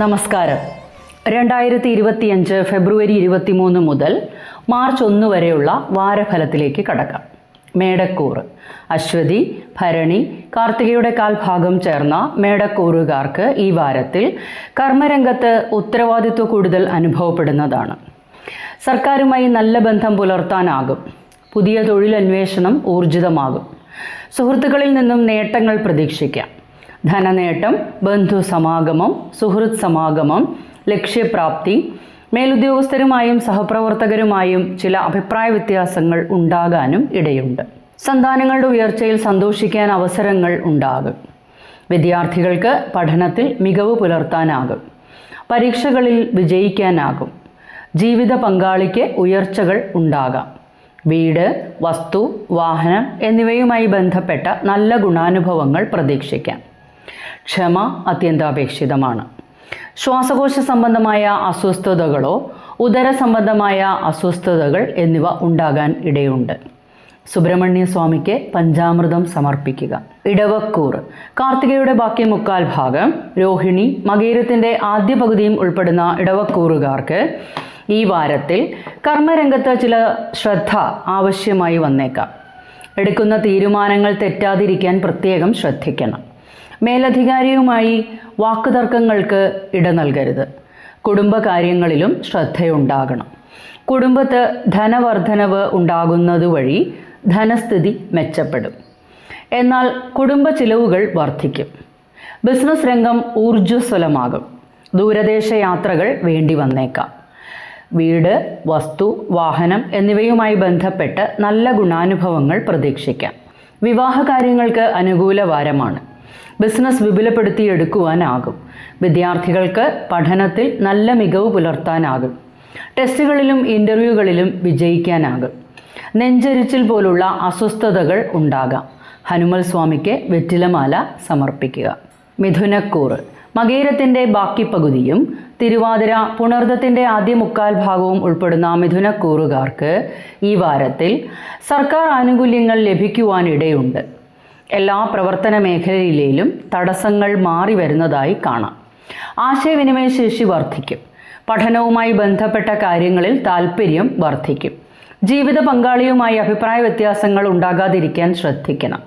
നമസ്കാരം. രണ്ടായിരത്തി ഇരുപത്തിയഞ്ച് ഫെബ്രുവരി ഇരുപത്തിമൂന്ന് മുതൽ മാർച്ച് ഒന്ന് വരെയുള്ള വാരഫലത്തിലേക്ക് കടക്കാം. മേടക്കൂർ അശ്വതി ഭരണി കാർത്തികയുടെ കാൽഭാഗം ചേർന്ന മേടക്കൂറുകാർക്ക് ഈ വാരത്തിൽ കർമ്മരംഗത്ത് ഉത്തരവാദിത്വ കൂടുതൽ അനുഭവപ്പെടുന്നതാണ്. സർക്കാരുമായി നല്ല ബന്ധം പുലർത്താനാകും. പുതിയ തൊഴിലന്വേഷണം ഊർജിതമാകും. സുഹൃത്തുക്കളിൽ നിന്നും നേട്ടങ്ങൾ പ്രതീക്ഷിക്കാം. ധനനേട്ടം ബന്ധു സമാഗമം സുഹൃത് സമാഗമം ലക്ഷ്യപ്രാപ്തി മേലുദ്യോഗസ്ഥരുമായും സഹപ്രവർത്തകരുമായും ചില അഭിപ്രായ വ്യത്യാസങ്ങൾ ഉണ്ടാകാനും ഇടയുണ്ട്. സന്താനങ്ങളുടെ ഉയർച്ചയിൽ സന്തോഷിക്കാൻ അവസരങ്ങൾ ഉണ്ടാകും. വിദ്യാർത്ഥികൾക്ക് പഠനത്തിൽ മികവ് പുലർത്താനാകും. പരീക്ഷകളിൽ വിജയിക്കാനാകും. ജീവിത പങ്കാളിക്ക് ഉയർച്ചകൾ ഉണ്ടാകാം. വീട് വസ്തു വാഹനം എന്നിവയുമായി ബന്ധപ്പെട്ട നല്ല ഗുണാനുഭവങ്ങൾ പ്രതീക്ഷിക്കാം. ക്ഷമ അത്യന്താപേക്ഷിതമാണ്. ശ്വാസകോശ സംബന്ധമായ അസ്വസ്ഥതകളോ ഉദര സംബന്ധമായ അസ്വസ്ഥതകൾ എന്നിവ ഉണ്ടാകാൻ ഇടയുണ്ട്. സുബ്രഹ്മണ്യ സ്വാമിക്ക് പഞ്ചാമൃതം സമർപ്പിക്കുക. ഇടവക്കൂർ കാർത്തികയുടെ ബാക്കി മുക്കാൽ ഭാഗം രോഹിണി മകീരത്തിന്റെ ആദ്യ പകുതിയും ഉൾപ്പെടുന്ന ഇടവക്കൂറുകാർക്ക് ഈ വാരത്തിൽ കർമ്മരംഗത്ത് ചില ശ്രദ്ധ ആവശ്യമായി വന്നേക്കാം. എടുക്കുന്ന തീരുമാനങ്ങൾ തെറ്റാതിരിക്കാൻ പ്രത്യേകം ശ്രദ്ധിക്കണം. മേലധികാരിയുമായി വാക്കുതർക്കങ്ങൾക്ക് ഇട നൽകരുത്. കുടുംബകാര്യങ്ങളിലും ശ്രദ്ധയുണ്ടാകണം. കുടുംബത്ത് ധനവർദ്ധനവ് ഉണ്ടാകുന്നതുവഴി ധനസ്ഥിതി മെച്ചപ്പെടും. എന്നാൽ കുടുംബ ചിലവുകൾ വർദ്ധിക്കും. ബിസിനസ് രംഗം ഊർജസ്വലമാകും. ദൂരദേശ യാത്രകൾ വേണ്ടി വന്നേക്കാം. വീട് വസ്തു വാഹനം എന്നിവയുമായി ബന്ധപ്പെട്ട് നല്ല ഗുണാനുഭവങ്ങൾ പ്രതീക്ഷിക്കാം. വിവാഹ കാര്യങ്ങൾക്ക് അനുകൂല വാരമാണ് ബിസിനസ് വിപുലപ്പെടുത്തിയെടുക്കുവാനാകും. വിദ്യാർത്ഥികൾക്ക് പഠനത്തിൽ നല്ല മികവ് പുലർത്താനാകും. ടെസ്റ്റുകളിലും ഇന്റർവ്യൂകളിലും വിജയിക്കാനാകും. നെഞ്ചരിച്ചിൽ പോലുള്ള അസ്വസ്ഥതകൾ ഉണ്ടാകാം. ഹനുമൽ സ്വാമിക്ക് വെറ്റിലമാല സമർപ്പിക്കുക. മിഥുനക്കൂറ്. മകേരത്തിന്റെ ബാക്കി പകുതിയും തിരുവാതിര പുണർദത്തിന്റെ ആദ്യ മുക്കാൽ ഭാഗവും ഉൾപ്പെടുന്ന മിഥുനക്കൂറുകാർക്ക് ഈ വാരത്തിൽ സർക്കാർ ആനുകൂല്യങ്ങൾ ലഭിക്കുവാനിടയുണ്ട്. എല്ലാ പ്രവർത്തന മേഖലയിലും തടസ്സങ്ങൾ മാറി വരുന്നതായി കാണാം. ആശയവിനിമയ ശേഷി വർദ്ധിക്കും. പഠനവുമായി ബന്ധപ്പെട്ട കാര്യങ്ങളിൽ താല്പര്യം വർദ്ധിക്കും. ജീവിത പങ്കാളിയുമായി അഭിപ്രായ വ്യത്യാസങ്ങൾ ഉണ്ടാകാതിരിക്കാൻ ശ്രദ്ധിക്കണം.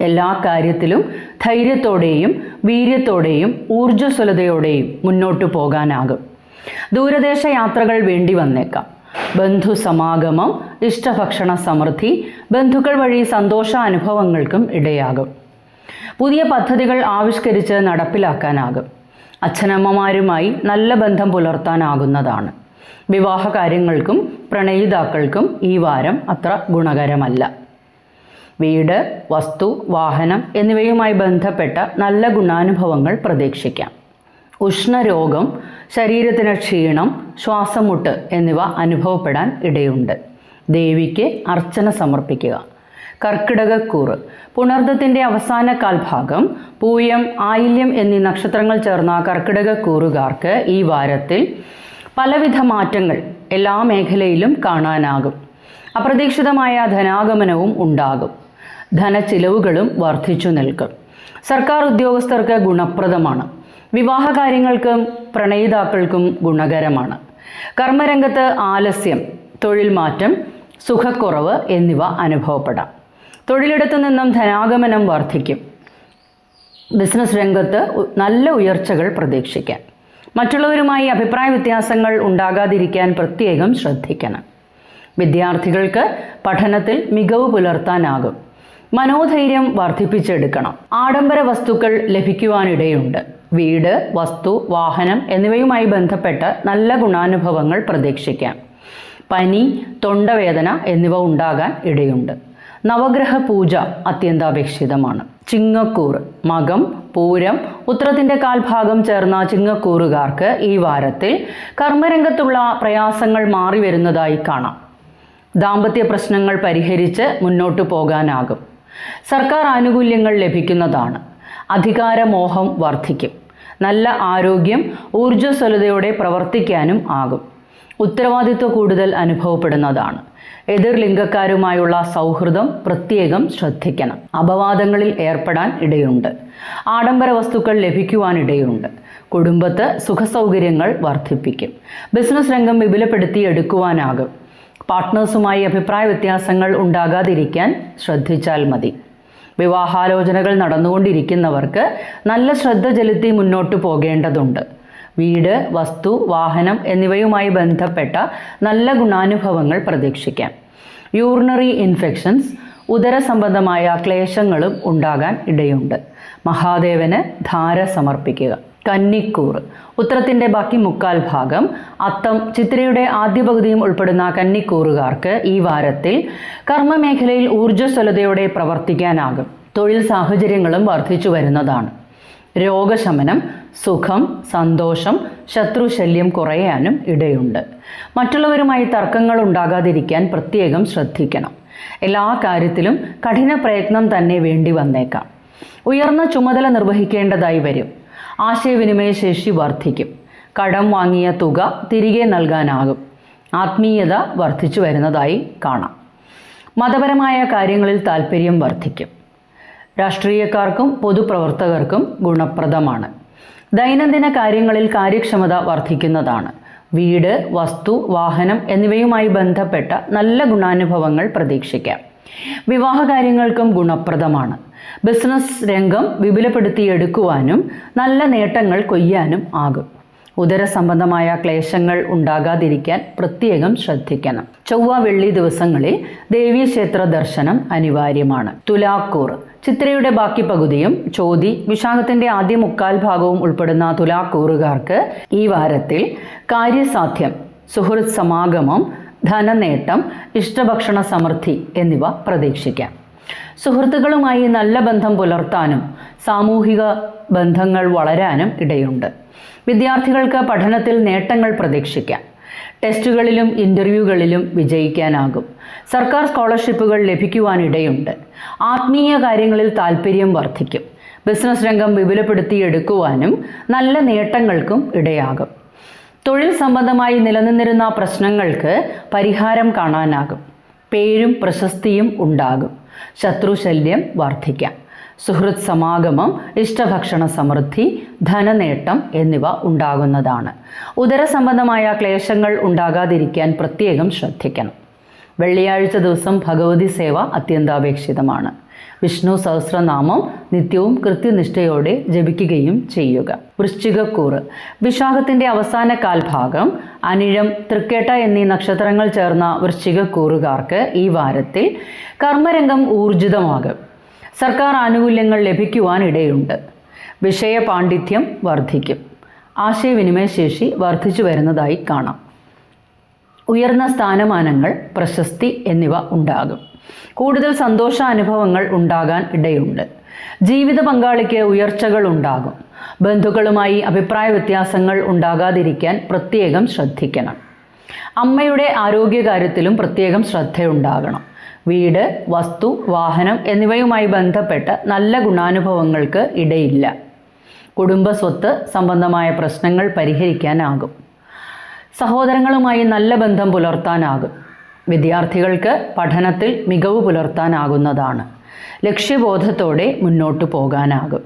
എല്ലാ കാര്യത്തിലും ധൈര്യത്തോടെയും വീര്യത്തോടെയും ഊർജസ്വലതയോടെയും മുന്നോട്ടു പോകാനാകും. ദൂരദേശ യാത്രകൾ വേണ്ടി വന്നേക്കാം. ബന്ധു സമാഗമം ഇഷ്ടഭക്ഷണ സമൃദ്ധി ബന്ധുക്കൾ വഴി സന്തോഷ അനുഭവങ്ങൾക്കും ഇടയാകും. പുതിയ പദ്ധതികൾ ആവിഷ്കരിച്ച് നടപ്പിലാക്കാനാകും. അച്ഛനമ്മമാരുമായി നല്ല ബന്ധം പുലർത്താനാകുന്നതാണ്. വിവാഹ കാര്യങ്ങൾക്കും പ്രണയിതാക്കൾക്കും ഈ വാരം അത്ര ഗുണകരമല്ല. വീട് വസ്തു വാഹനം എന്നിവയുമായി ബന്ധപ്പെട്ട നല്ല ഗുണാനുഭവങ്ങൾ പ്രതീക്ഷിക്കാം. ഉഷ്ണരോഗം ശരീരത്തിന് ക്ഷീണം ശ്വാസമുട്ട് എന്നിവ അനുഭവപ്പെടാൻ ഇടയുണ്ട്. ദേവിക്ക് അർച്ചന സമർപ്പിക്കുക. കർക്കിടകക്കൂറ്. പുണർദത്തിന്റെ അവസാന കാൽഭാഗം പൂയം ആയില്യം എന്നീ നക്ഷത്രങ്ങൾ ചേർന്ന കർക്കിടകക്കൂറുകാർക്ക് ഈ വാരത്തിൽ പലവിധ മാറ്റങ്ങൾ എല്ലാ മേഖലയിലും കാണാനാകും. അപ്രതീക്ഷിതമായ ധനാഗമനവും ഉണ്ടാകും. ധനച്ചിലവുകളും വർദ്ധിച്ചു നിൽക്കും. സർക്കാർ ഉദ്യോഗസ്ഥർക്ക് ഗുണപ്രദമാണ്. വിവാഹ കാര്യങ്ങൾക്കും പ്രണയിതാക്കൾക്കും ഗുണകരമാണ്. കർമ്മരംഗത്ത് ആലസ്യം തൊഴിൽ മാറ്റം സുഖക്കുറവ് എന്നിവ അനുഭവപ്പെടാം. തൊഴിലിടത്തു നിന്നും ധനാഗമനം വർദ്ധിക്കും. ബിസിനസ് രംഗത്ത് നല്ല ഉയർച്ചകൾ പ്രതീക്ഷിക്കാം. മറ്റുള്ളവരുമായി അഭിപ്രായ വ്യത്യാസങ്ങൾ ഉണ്ടാകാതിരിക്കാൻ പ്രത്യേകം ശ്രദ്ധിക്കണം. വിദ്യാർത്ഥികൾക്ക് പഠനത്തിൽ മികവ് പുലർത്താനാകും. മനോധൈര്യം വർദ്ധിപ്പിച്ചെടുക്കണം. ആഡംബര വസ്തുക്കൾ ലഭിക്കുവാനിടയുണ്ട്. വീട് വസ്തു വാഹനം എന്നിവയുമായി ബന്ധപ്പെട്ട് നല്ല ഗുണാനുഭവങ്ങൾ പ്രതീക്ഷിക്കാം. പനി തൊണ്ടവേദന എന്നിവ ഉണ്ടാകാൻ ഇടയുണ്ട്. നവഗ്രഹ പൂജ അത്യന്താപേക്ഷിതമാണ്. ചിങ്ങക്കൂർ മകം പൂരം ഉത്രത്തിന്റെ കാൽഭാഗം ചേർന്ന ചിങ്ങക്കൂറുകാർക്ക് ഈ വാരത്തിൽ കർമ്മരംഗത്തുള്ള പ്രയാസങ്ങൾ മാറി വരുന്നതായി കാണാം. ദാമ്പത്യ പ്രശ്നങ്ങൾ പരിഹരിച്ച് മുന്നോട്ടു പോകാനാകും. സർക്കാർ ആനുകൂല്യങ്ങൾ ലഭിക്കുന്നതാണ്. അധികാരമോഹം വർദ്ധിക്കും. നല്ല ആരോഗ്യം ഊർജസ്വലതയോടെ പ്രവർത്തിക്കാനും ആകും. ഉത്തരവാദിത്വ കൂടുതൽ അനുഭവപ്പെടുന്നതാണ്. എതിർ ലിംഗക്കാരുമായുള്ള സൗഹൃദം പ്രത്യേകം ശ്രദ്ധിക്കണം. അപവാദങ്ങളിൽ ഏർപ്പെടാൻ ഇടയുണ്ട്. ആഡംബര വസ്തുക്കൾ ലഭിക്കുവാനിടയുണ്ട് കുടുംബത്ത് സുഖസൗകര്യങ്ങൾ വർദ്ധിപ്പിക്കും. ബിസിനസ് രംഗം വിപുലപ്പെടുത്തി എടുക്കുവാനാകും പാർട്ട്നേഴ്സുമായി അഭിപ്രായ വ്യത്യാസങ്ങൾ ഉണ്ടാകാതിരിക്കാൻ ശ്രദ്ധിച്ചാൽ മതി. വിവാഹാലോചനകൾ നടന്നുകൊണ്ടിരിക്കുന്നവർക്ക് നല്ല ശ്രദ്ധ ചെലുത്തി മുന്നോട്ട് പോകേണ്ടതുണ്ട്. വീട് വസ്തു വാഹനം എന്നിവയുമായി ബന്ധപ്പെട്ട നല്ല ഗുണാനുഭവങ്ങൾ പ്രതീക്ഷിക്കാം. യൂറിനറി ഇൻഫെക്ഷൻസ് ഉദര സംബന്ധമായ ക്ലേശങ്ങളും ഉണ്ടാകാൻ ഇടയുണ്ട്. മഹാദേവന് ധാര സമർപ്പിക്കുക. കന്നിക്കൂർ. ഉത്തരത്തിന്റെ ബാക്കി മുക്കാൽ ഭാഗം. അത്തം ചിത്രയുടെ ആദ്യ പകുതിയും ഉൾപ്പെടുന്ന കന്നിക്കൂറുകാർക്ക് ഈ വാരത്തിൽ കർമ്മമേഖലയിൽ ഊർജസ്വലതയോടെ പ്രവർത്തിക്കാനാകും. തൊഴിൽ സാഹചര്യങ്ങളും വർദ്ധിച്ചു വരുന്നതാണ്. രോഗശമനം സുഖം സന്തോഷം ശത്രുശല്യം കുറയാനും ഇടയുണ്ട്. മറ്റുള്ളവരുമായി തർക്കങ്ങൾ ഉണ്ടാകാതിരിക്കാൻ പ്രത്യേകം ശ്രദ്ധിക്കണം. എല്ലാ കാര്യത്തിലും കഠിന പ്രയത്നം തന്നെ വേണ്ടി വന്നേക്കാം. ഉയർന്ന ചുമതല നിർവഹിക്കേണ്ടതായി വരും. ആശയവിനിമയ ശേഷി വർദ്ധിക്കും കടം വാങ്ങിയ തുക തിരികെ നൽകാനാകും. ആത്മീയത വർദ്ധിച്ചു വരുന്നതായി കാണാം. മതപരമായ കാര്യങ്ങളിൽ താല്പര്യം വർദ്ധിക്കും രാഷ്ട്രീയക്കാർക്കും പൊതുപ്രവർത്തകർക്കും ഗുണപ്രദമാണ്. ദൈനംദിന കാര്യങ്ങളിൽ കാര്യക്ഷമത വർദ്ധിക്കുന്നതാണ് വീട് വസ്തു വാഹനം എന്നിവയുമായി ബന്ധപ്പെട്ട നല്ല ഗുണാനുഭവങ്ങൾ പ്രതീക്ഷിക്കാം. വിവാഹകാര്യങ്ങൾക്കും ഗുണപ്രദമാണ്. ബിസിനസ് രംഗം വിപുലപ്പെടുത്തിയെടുക്കുവാനും നല്ല നേട്ടങ്ങൾ കൊയ്യാനും ആകും. ഉദര സംബന്ധമായ ക്ലേശങ്ങൾ ഉണ്ടാകാതിരിക്കാൻ പ്രത്യേകം ശ്രദ്ധിക്കണം. ചൊവ്വ വെള്ളി ദിവസങ്ങളിൽ ദേവീക്ഷേത്ര ദർശനം അനിവാര്യമാണ്. തുലാക്കൂർ. ചിത്രയുടെ ബാക്കി പകുതിയും ചോതി വിശാഖത്തിന്റെ ആദ്യ മുക്കാൽ ഭാഗവും ഉൾപ്പെടുന്ന തുലാക്കൂറുകാർക്ക് ഈ വാരത്തിൽ കാര്യസാധ്യം സുഹൃത് സമാഗമം ധനനേട്ടം ഇഷ്ടഭക്ഷണ സമൃദ്ധി എന്നിവ പ്രതീക്ഷിക്കാം. സുഹൃത്തുക്കളുമായി നല്ല ബന്ധം പുലർത്താനും സാമൂഹിക ബന്ധങ്ങൾ വളരാനും ഇടയുണ്ട്. വിദ്യാർത്ഥികൾക്ക് പഠനത്തിൽ നേട്ടങ്ങൾ പ്രതീക്ഷിക്കാം. ടെസ്റ്റുകളിലും ഇന്റർവ്യൂകളിലും വിജയിക്കാനാകും. സർക്കാർ സ്കോളർഷിപ്പുകൾ ലഭിക്കുവാനിടയുണ്ട് ആത്മീയ കാര്യങ്ങളിൽ താല്പര്യം വർദ്ധിക്കും. ബിസിനസ് രംഗം വിപുലപ്പെടുത്തിയെടുക്കുവാനും നല്ല നേട്ടങ്ങൾക്കും ഇടയാകും. തൊഴിൽ സംബന്ധമായി നിലനിന്നിരുന്ന പ്രശ്നങ്ങൾക്ക് പരിഹാരം കാണാനാകും. പേരും പ്രശസ്തിയും ഉണ്ടാകും. ശത്രുശല്യം വർദ്ധിക്കാം. സുഹൃത് സമാഗമം ഇഷ്ടഭക്ഷണ സമൃദ്ധി ധനനേട്ടം എന്നിവ ഉണ്ടാകുന്നതാണ്. ഉദര സംബന്ധമായ ക്ലേശങ്ങൾ ഉണ്ടാകാതിരിക്കാൻ പ്രത്യേകം ശ്രദ്ധിക്കണം. വെള്ളിയാഴ്ച ദിവസം ഭഗവതി സേവ അത്യന്താപേക്ഷിതമാണ്. വിഷ്ണു സഹസ്രനാമം നിത്യവും കൃത്യനിഷ്ഠയോടെ ജപിക്കുകയും ചെയ്യുക. വൃശ്ചികക്കൂറ്. വിശാഖത്തിന്റെ അവസാന കാൽഭാഗം അനിഴം തൃക്കേട്ട എന്നീ നക്ഷത്രങ്ങൾ ചേർന്ന വൃശ്ചികക്കൂറുകാർക്ക് ഈ വാരത്തിൽ കർമ്മരംഗം ഊർജിതമാകും. സർക്കാർ ആനുകൂല്യങ്ങൾ ലഭിക്കുവാൻ ഇടയുണ്ട് വിഷയ പാണ്ഡിത്യം വർദ്ധിക്കും. ആശയവിനിമയശേഷി വർദ്ധിച്ചു വരുന്നതായി കാണാം. ഉയർന്ന സ്ഥാനമാനങ്ങൾ പ്രശസ്തി എന്നിവ ഉണ്ടാകും. കൂടുതൽ സന്തോഷാനുഭവങ്ങൾ ഉണ്ടാകാൻ ഇടയുണ്ട്. ജീവിത പങ്കാളിക്ക് ഉയർച്ചകൾ ഉണ്ടാകും. ബന്ധുക്കളുമായി അഭിപ്രായ വ്യത്യാസങ്ങൾ ഉണ്ടാകാതിരിക്കാൻ പ്രത്യേകം ശ്രദ്ധിക്കണം. അമ്മയുടെ ആരോഗ്യകാര്യത്തിലും പ്രത്യേകം ശ്രദ്ധയുണ്ടാകണം. വീട് വസ്തു വാഹനം എന്നിവയുമായി ബന്ധപ്പെട്ട നല്ല ഗുണാനുഭവങ്ങൾക്ക് ഇടയില്ല. കുടുംബ സ്വത്ത് സംബന്ധമായ പ്രശ്നങ്ങൾ പരിഹരിക്കാനാകും. സഹോദരങ്ങളുമായി നല്ല ബന്ധം പുലർത്താനാകും. വിദ്യാർത്ഥികൾക്ക് പഠനത്തിൽ മികവ് പുലർത്താനാകുന്നതാണ്. ലക്ഷ്യബോധത്തോടെ മുന്നോട്ട് പോകാനാകും.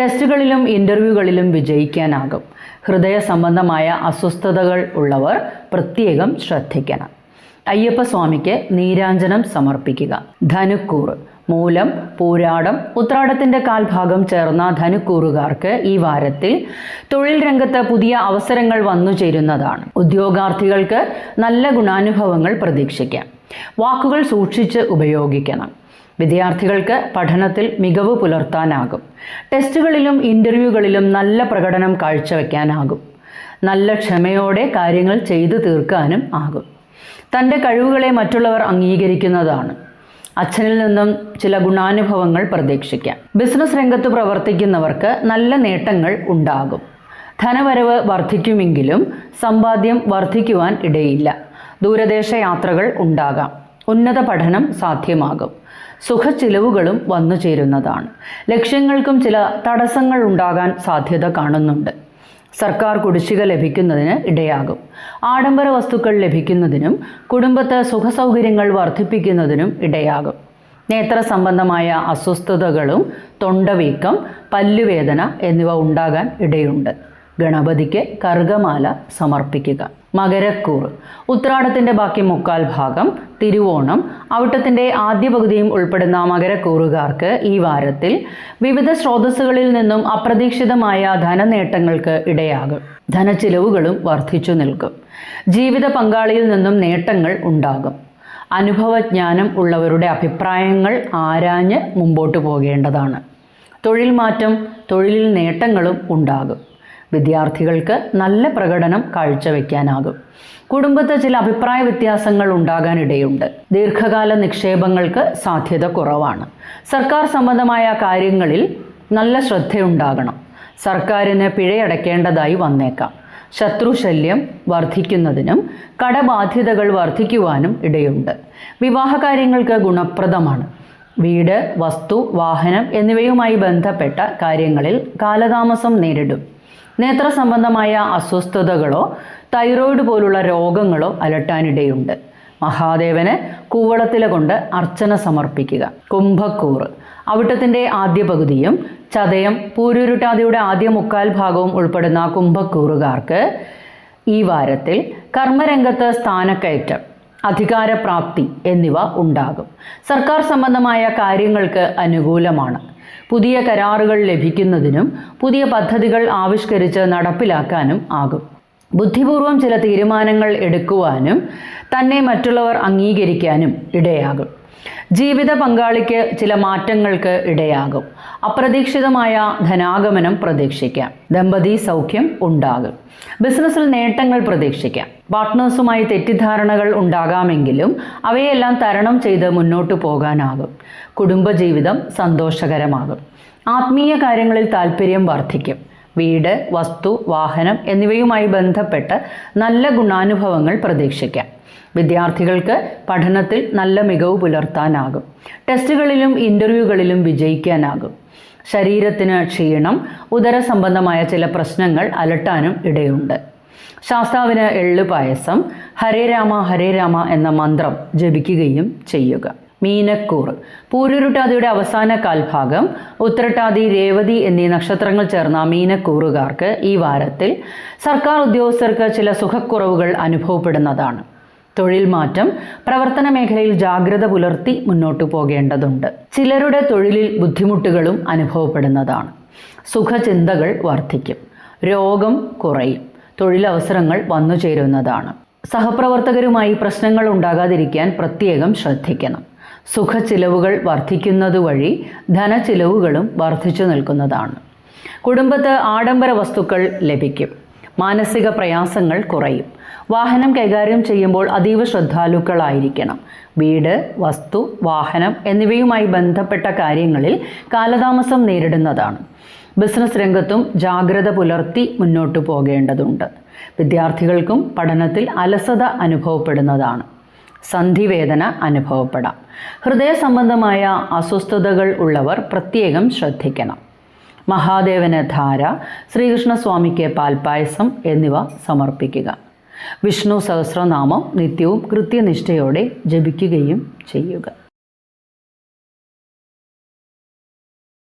ടെസ്റ്റുകളിലും ഇന്റർവ്യൂകളിലും വിജയിക്കാനാകും. ഹൃദയ സംബന്ധമായ അസ്വസ്ഥതകൾ ഉള്ളവർ പ്രത്യേകം ശ്രദ്ധിക്കണം. അയ്യപ്പസ്വാമിക്ക് നീരാഞ്ജനം സമർപ്പിക്കുക. ധനുക്കൂർ മൂലം പൂരാടം ഉത്രാടത്തിന്റെ കാൽഭാഗം ചേർന്ന ധനുക്കൂറുകാർക്ക് ഈ വാരത്തിൽ തൊഴിൽ രംഗത്ത് പുതിയ അവസരങ്ങൾ വന്നു ചേരുന്നതാണ്. ഉദ്യോഗാർത്ഥികൾക്ക് നല്ല ഗുണാനുഭവങ്ങൾ പ്രതീക്ഷിക്കാം. വാക്കുകൾ സൂക്ഷിച്ച് ഉപയോഗിക്കണം. വിദ്യാർത്ഥികൾക്ക് പഠനത്തിൽ മികവ് പുലർത്താനാകും. ടെസ്റ്റുകളിലും ഇന്റർവ്യൂകളിലും നല്ല പ്രകടനം കാഴ്ചവെക്കാനാകും. നല്ല ക്ഷമയോടെ കാര്യങ്ങൾ ചെയ്തു തീർക്കാനും ആകും. തന്റെ കഴിവുകളെ മറ്റുള്ളവർ അംഗീകരിക്കുന്നതാണ്. അച്ഛനിൽ നിന്നും ചില ഗുണാനുഭവങ്ങൾ പ്രതീക്ഷിക്കാം. ബിസിനസ് രംഗത്ത് പ്രവർത്തിക്കുന്നവർക്ക് നല്ല നേട്ടങ്ങൾ ഉണ്ടാകും. ധനവരവ് വർദ്ധിക്കുമെങ്കിലും സമ്പാദ്യം വർദ്ധിക്കുവാൻ ഇടയില്ല. ദൂരദേശ യാത്രകൾ ഉണ്ടാകാം. ഉന്നത പഠനം സാധ്യമാകും. സുഖച്ചിലവുകളും വന്നു ചേരുന്നതാണ് ലക്ഷ്യങ്ങൾക്കും ചില തടസ്സങ്ങൾ ഉണ്ടാകാൻ സാധ്യത കാണുന്നുണ്ട്. സർക്കാർ കുടിശ്ശിക ലഭിക്കുന്നതിന് ഇടയാകും. ആഡംബര വസ്തുക്കൾ ലഭിക്കുന്നതിനും കുടുംബത്തെ സുഖസൗകര്യങ്ങൾ വർദ്ധിപ്പിക്കുന്നതിനും ഇടയാകും. നേത്ര സംബന്ധമായ അസ്വസ്ഥതകളും തൊണ്ടവീക്കം പല്ലുവേദന എന്നിവ ഉണ്ടാകാൻ ഇടയുണ്ട്. ഗണപതിക്ക് കർഗമാല സമർപ്പിക്കുക. മകരക്കൂർ. ഉത്രാടത്തിന്റെ ബാക്കി മുക്കാൽ ഭാഗം തിരുവോണം. അവിട്ടത്തിന്റെ ആദ്യ പകുതിയും ഉൾപ്പെടുന്ന മകരക്കൂറുകാർക്ക് ഈ വാരത്തിൽ വിവിധ സ്രോതസ്സുകളിൽ നിന്നും അപ്രതീക്ഷിതമായ ധനനേട്ടങ്ങൾക്ക് ഇടയാകും. ധനച്ചിലവുകളും വർദ്ധിച്ചു നിൽക്കും. ജീവിത പങ്കാളിയിൽ നിന്നും നേട്ടങ്ങൾ ഉണ്ടാകും. അനുഭവജ്ഞാനം ഉള്ളവരുടെ അഭിപ്രായങ്ങൾ ആരാഞ്ഞ് മുമ്പോട്ട് പോകേണ്ടതാണ്. തൊഴിൽ മാറ്റം തൊഴിലിൽ നേട്ടങ്ങളും ഉണ്ടാകും. വിദ്യാർത്ഥികൾക്ക് നല്ല പ്രകടനം കാഴ്ചവെക്കാനാകും. കുടുംബത്തെ ചില അഭിപ്രായ വ്യത്യാസങ്ങൾ ഉണ്ടാകാനിടയുണ്ട്. ദീർഘകാല നിക്ഷേപങ്ങൾക്ക് സാധ്യത കുറവാണ്. സർക്കാർ സംബന്ധമായ കാര്യങ്ങളിൽ നല്ല ശ്രദ്ധയുണ്ടാകണം. സർക്കാരിന് പിഴയടക്കേണ്ടതായി വന്നേക്കാം. ശത്രുശല്യം വർദ്ധിക്കുന്നതിനും കടബാധ്യതകൾ വർദ്ധിക്കുവാനും ഇടയുണ്ട്. വിവാഹകാര്യങ്ങൾക്ക് ഗുണപ്രദമാണ്. വീട് വസ്തു വാഹനം എന്നിവയുമായി ബന്ധപ്പെട്ട കാര്യങ്ങളിൽ കാലതാമസം നേരിടും. നേത്ര സംബന്ധമായ അസ്വസ്ഥതകളോ തൈറോയിഡ് പോലുള്ള രോഗങ്ങളോ അലട്ടാനിടയുണ്ട്. മഹാദേവന് കൂവളത്തില കൊണ്ട് അർച്ചന സമർപ്പിക്കുക. കുംഭക്കൂറ് അവിട്ടത്തിന്റെ ആദ്യ പകുതിയും ചതയം പൂരുരുട്ടാതിയുടെ ആദ്യ മുക്കാൽ ഭാഗവും ഉൾപ്പെടുന്ന കുംഭക്കൂറുകാർക്ക് ഈ വാരത്തിൽ കർമ്മരംഗത്ത് സ്ഥാനക്കയറ്റം അധികാരപ്രാപ്തി എന്നിവ ഉണ്ടാകും. സർക്കാർ സംബന്ധമായ കാര്യങ്ങൾക്ക് അനുകൂലമാണ്. പുതിയ കരാറുകൾ ലഭിക്കുന്നതിനും പുതിയ പദ്ധതികൾ ആവിഷ്കരിച്ച് നടപ്പിലാക്കാനും ആകും. ബുദ്ധിപൂർവം ചില തീരുമാനങ്ങൾ എടുക്കുവാനും തന്നെ മറ്റുള്ളവർ അംഗീകരിക്കാനും ഇടയാകും. ജീവിത പങ്കാളിക്ക് ചില മാറ്റങ്ങൾക്ക് ഇടയാകും. അപ്രതീക്ഷിതമായ ധനാഗമനം പ്രതീക്ഷിക്കാം. ദമ്പതി സൗഖ്യം ഉണ്ടാകും. ബിസിനസ്സിൽ നേട്ടങ്ങൾ പ്രതീക്ഷിക്കാം. പാർട്ട്നേഴ്സുമായി തെറ്റിദ്ധാരണകൾ ഉണ്ടാകാമെങ്കിലും അവയെല്ലാം തരണം ചെയ്ത് മുന്നോട്ട് പോകാനാകും. കുടുംബജീവിതം സന്തോഷകരമാകും. ആത്മീയ കാര്യങ്ങളിൽ താല്പര്യം വർദ്ധിക്കും. വീട് വസ്തു വാഹനം എന്നിവയുമായി ബന്ധപ്പെട്ട് നല്ല ഗുണാനുഭവങ്ങൾ പ്രതീക്ഷിക്കാം. വിദ്യാർത്ഥികൾക്ക് പഠനത്തിൽ നല്ല മികവ് പുലർത്താനാകും. ടെസ്റ്റുകളിലും ഇന്റർവ്യൂകളിലും വിജയിക്കാനാകും. ശരീരത്തിന് ക്ഷീണം ഉദര സംബന്ധമായ ചില പ്രശ്നങ്ങൾ അലട്ടാനും ഇടയുണ്ട്. ശാസ്താവിന് എള്ളു പായസം ഹരേ രാമ ഹരേ രാമ എന്ന മന്ത്രം ജപിക്കുകയും ചെയ്യുക. മീനക്കൂറ് പൂരുരുട്ടാതിയുടെ അവസാന കാൽഭാഗം ഉത്തരട്ടാതി രേവതി എന്നീ നക്ഷത്രങ്ങൾ ചേർന്ന മീനക്കൂറുകാർക്ക് ഈ വാരത്തിൽ സർക്കാർ ഉദ്യോഗസ്ഥർക്ക് ചില സുഖക്കുറവുകൾ അനുഭവപ്പെടുന്നതാണ്. തൊഴിൽ മാറ്റം പ്രവർത്തന മേഖലയിൽ ജാഗ്രത പുലർത്തി മുന്നോട്ടു പോകേണ്ടതുണ്ട്. ചിലരുടെ തൊഴിലിൽ ബുദ്ധിമുട്ടുകളും അനുഭവപ്പെടുന്നതാണ്. സുഖചിന്തകൾ വർദ്ധിക്കും. രോഗം കുറയും. തൊഴിലവസരങ്ങൾ വന്നു ചേരുന്നതാണ് സഹപ്രവർത്തകരുമായി പ്രശ്നങ്ങൾ ഉണ്ടാകാതിരിക്കാൻ പ്രത്യേകം ശ്രദ്ധിക്കണം. സുഖച്ചിലവുകൾ വർദ്ധിക്കുന്നതുവഴി ധന ധനച്ചിലവുകളും വർദ്ധിച്ചു നിൽക്കുന്നതാണ്. കുടുംബത്ത് ആഡംബര വസ്തുക്കൾ ലഭിക്കും. മാനസിക പ്രയാസങ്ങൾ കുറയും. വാഹനം കൈകാര്യം ചെയ്യുമ്പോൾ അതീവ ശ്രദ്ധാലുക്കളായിരിക്കണം. വീട് വസ്തു വാഹനം എന്നിവയുമായി ബന്ധപ്പെട്ട കാര്യങ്ങളിൽ കാലതാമസം നേരിടുന്നതാണ്. ബിസിനസ് രംഗത്തും ജാഗ്രത പുലർത്തി മുന്നോട്ടു പോകേണ്ടതുണ്ട്. വിദ്യാർത്ഥികൾക്കും പഠനത്തിൽ അലസത അനുഭവപ്പെടുന്നതാണ്. സന്ധിവേദന അനുഭവപ്പെടാം. ഹൃദയ സംബന്ധമായ അസ്വസ്ഥതകൾ ഉള്ളവർ പ്രത്യേകം ശ്രദ്ധിക്കണം. മഹാദേവന് ധാര ശ്രീകൃഷ്ണസ്വാമിക്ക് പാൽപ്പായസം എന്നിവ സമർപ്പിക്കുക. വിഷ്ണു സഹസ്രനാമം നിത്യവും കൃത്യനിഷ്ഠയോടെ ജപിക്കുകയും ചെയ്യുക.